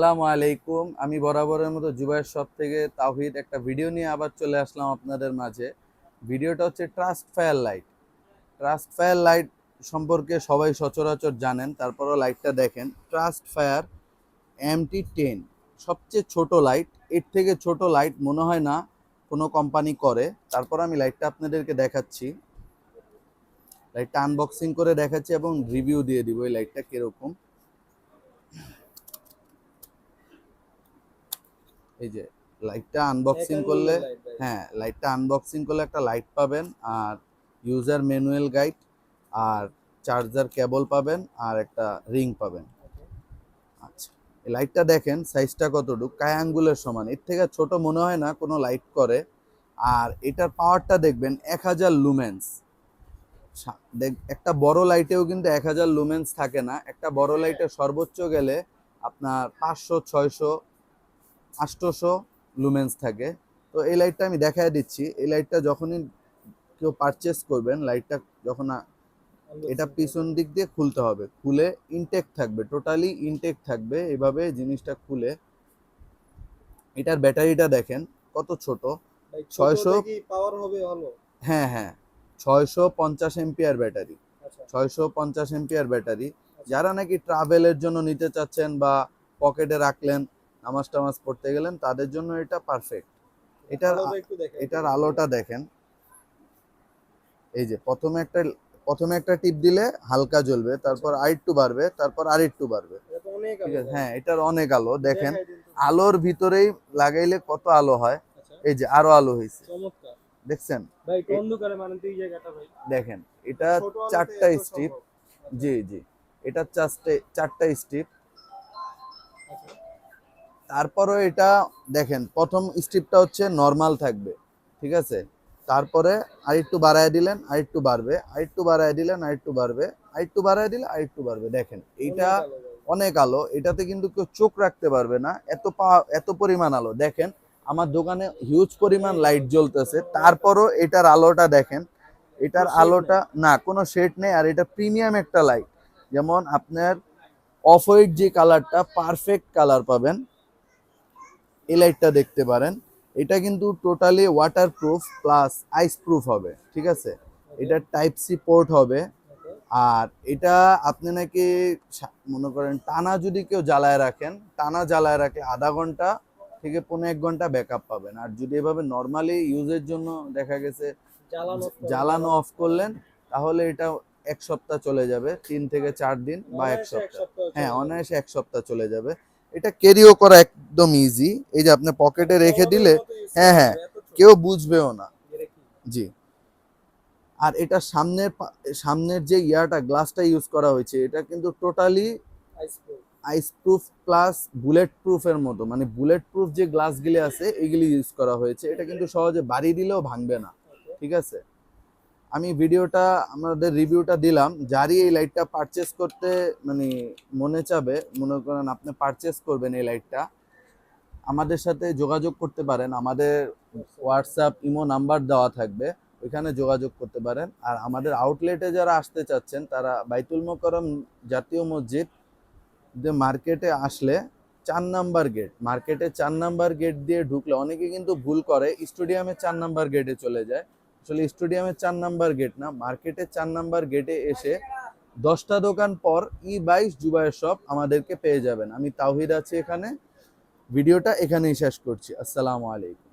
আসসালামু আলাইকুম। আমি বরাবরের মতো জুবাইর শপ থেকে তাহিদ একটা ভিডিও নিয়ে আবার চলে আসলাম আপনাদের মাঝে। ভিডিওটা হচ্ছে trust fire light trust fire light সম্পর্কে সবাই সচরাচর জানেন, তারপরও লাইটটা দেখেন। ট্রাস্ট ফায়ার এমটি টেন সবচেয়ে ছোট লাইটের থেকে ছোট লাইট মনে হয় না কোনো কোম্পানি করে। তারপর আমি লাইটটা আপনাদেরকে দেখাচ্ছি। লাইটটা আনবক্সিং করে দেখাচ্ছি এবং রিভিউ দিয়ে দিব, এই লাইটটা কীরকম। এই যে লাইটটা আনবক্সিং করলে হ্যাঁ লাইটটা আনবক্সিং করলে একটা লাইট পাবেন আর ইউজার ম্যানুয়াল গাইড আর চার্জার কেবল পাবেন আর একটা রিং পাবেন। আচ্ছা এই লাইটটা দেখেন সাইজটা কতটুকু কায়াঙ্গুলের সমান এর থেকে ছোট মনে হয় না কোনো লাইট করে আর এটার পাওয়ারটা দেখবেন এক হাজার লুমেন্স একটা বড় লাইটেও কিন্তু এক হাজার লুমেন্স থাকে না একটা বড় লাইটে সর্বোচ্চ গেলে আপনার পাঁচশো ছয়শো আষ্টশো লুমেন্স থাকে। তো এই লাইটটা আমি দেখায় দিচ্ছি। এই লাইটটা যখনই কেউ পারচেস করবেন লাইটটা যখন এটা পিছন দিক দিয়ে খুলতে হবে। খুলে ইনটেক থাকবে টোটালি ইনটেক থাকবে। এভাবে জিনিসটা খুলে এটার ব্যাটারিটা দেখেন কত ছোট। ছয়শো- পাওয়ার হবে হ্যাঁ হ্যাঁ। ছয়শো পঞ্চাশ এমপিয়ার ব্যাটারি। আচ্ছা। ছয়শো পঞ্চাশ এমপিয়ার ব্যাটারি। যারা নাকি ট্রাভেলের জন্য নিতে চাচ্ছেন বা পকেটে রাখলেন নামাজ টামাজ পড়তে গেলেন তাদের জন্য এটা পারফেক্ট এটার এটার আলোটা দেখেন। এই যে প্রথমে একটা প্রথমে একটা টিপ দিলে হালকা জ্বলবে তারপর আরেকটু বাড়বে তারপর আরেকটু বাড়বে। ঠিক আছে? হ্যাঁ এটার অনেক আলো দেখেন। আলোর ভিতরেই লাগাইলে কত আলো হয়? আচ্ছা। এই যে আরও আলো হয়েছে দেখছেন? দেখেন এটা চারটা স্টিপ জি জি। এটা চারটে চারটা স্টিপ আচ্ছা তারপরে এটা দেখেন প্রথম স্টিপটা হচ্ছে নর্মাল থাকবে ঠিক আছে? তারপরে আরেকটু বাড়ায় দিলেন আরেকটু বাড়বে আরেকটু বাড়ায় দিলেন আরেকটু বাড়বে আরেকটু বাড়ায় দিলে আরেকটু বাড়বে। দেখেন এইটা অনেক আলো। ভাই। অনেক আলো এটাতে কিন্তু কেউ চোখ রাখতে পারবে না এত পা- এত পরিমাণ আলো। দেখেন আমার দোকানে হিউজ পরিমাণ লাইট জ্বলতেছে তারপরও এটার আলোটা দেখেন এটার আলোটা না কোনো শেড নেই আর এটা প্রিমিয়াম একটা লাইট যেমন আপনার অফ হোয়াইট যে কালারটা পারফেক্ট কালার পাবেন এই লাইটটা দেখতে পারেন। এটা কিন্তু totally waterproof plus ice proof হবে ঠিক আছে? এটা টাইপ সি পোর্ট হবে। আর এটা আপনি নাকি মনে করেন টানা যদি কেউ জ্বালায় রাখেন টানা জ্বালায় রাখলে আধা ঘণ্টা থেকে পনেরো এক ঘণ্টা ব্যাকআপ পাবেন। আর যদি এভাবে নর্মালি ইউজের জন্য দেখা গেছে জ্বালানো অফ করলেন। তাহলে এটা এক সপ্তাহ চলে যাবে তিন থেকে চার দিন বা এক সপ্তাহ। সপ্তাহ হ্যাঁ অনায়াসে এক সপ্তাহ চলে যাবে। এটা ক্যারিও করা একদম ইজি এই যে আপনি পকেটে রেখে দিলে হ্যাঁ, হ্যাঁ। কেউ বুঝবেও না। জি। আর এটা সামনের সামনের যে ইয়াটা গ্লাসটা ইউজ করা হয়েছে এটা কিন্তু totally ice proof plus bullet প্রুফের মতো। মানে বুলেট প্রুফ যে গ্লাসগুলি আছে এগুলি ইউজ করা হয়েছে। এটা কিন্তু সহজে বাড়ি দিলেও ভাঙবে না। ঠিক আছে? আমি ভিডিওটা, আমাদের রিভিউটা দিলাম। যারই এই লাইটটা পারচেস করতে মানে মনে চাবে, মনে করেন আপনি পারচেস করবেন এই লাইটটা, আমাদের সাথে যোগাযোগ করতে পারেন। আমাদের হোয়াটসঅ্যাপ ইমো নাম্বার দেওয়া থাকবে, ওইখানে যোগাযোগ করতে পারেন। আর আমাদের আউটলেটে যারা আসতে চাচ্ছেন, তারা বাইতুল মোকরম জাতীয় মসজিদ যে মার্কেটে আসলে চার নাম্বার গেট মার্কেটে চার নাম্বার গেট দিয়ে ঢুকলে অনেকে কিন্তু ভুল করে স্টেডিয়ামে চার নাম্বার গেটে চলে যায়। আসলে স্টেডিয়ামের চার নাম্বার গেট না মার্কেটের চার নাম্বার গেটে এসে দশটা দোকান পর ই বাইশ জুবাইয়ের শপ আমাদেরকে পেয়ে যাবেন। আমি তাওহিদ আছি এখানে, ভিডিওটা এখানেই শেষ করছি। আসসালামু আলাইকুম।